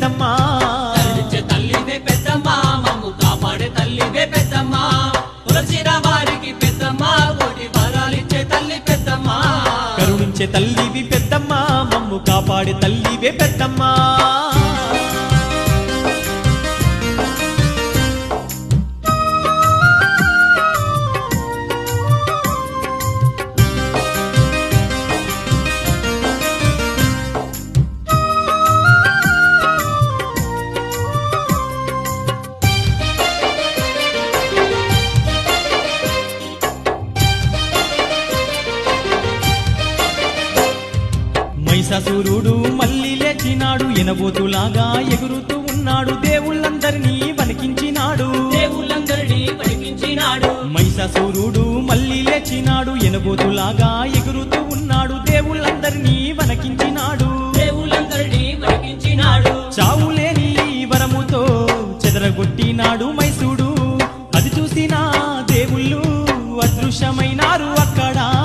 పెద్దమ్మ. కరుణించే తల్లివే పెద్దమ్మ మమ్ము కాపాడే తల్లివే పెద్దమ్మ. కొలచిన వారికి పెద్దమ్మ కోటి వరాలిచ్చే తల్లి పెద్దమ్మ. కరుణించే తల్లివి పెద్దమ్మ మమ్ము కాపాడే తల్లివే పెద్దమ్మ. మైసాసురుడు మళ్ళీ లేచినాడు. ఎనబోతులాగా ఎగురుతూ ఉన్నాడు. దేవుళ్ళందరినీ వణికించినాడు. దేవుళ్ళందరినీ మైసాసురుడు మళ్ళీ లేచినాడు. ఎనబోతులాగా ఎగురుతూ ఉన్నాడు. దేవుళ్ళందరినీ వణకించినాడు. దేవుళ్ళందరినీ పలికించినాడు చావులేని వరముతో చెదరగొట్టినాడు మైసూడు. అది చూసిన దేవుళ్ళు అదృశ్యమైనారు అక్కడ.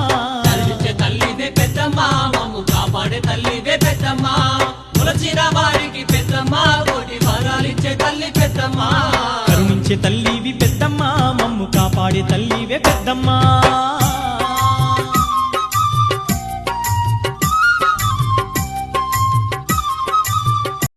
వరాలిచ్చే తల్లి పెద్దమ్మ. కరుణించే తల్లివి పెద్దమ్మ. మమ్ము కాపాడే తల్లివే పెద్దమ్మ.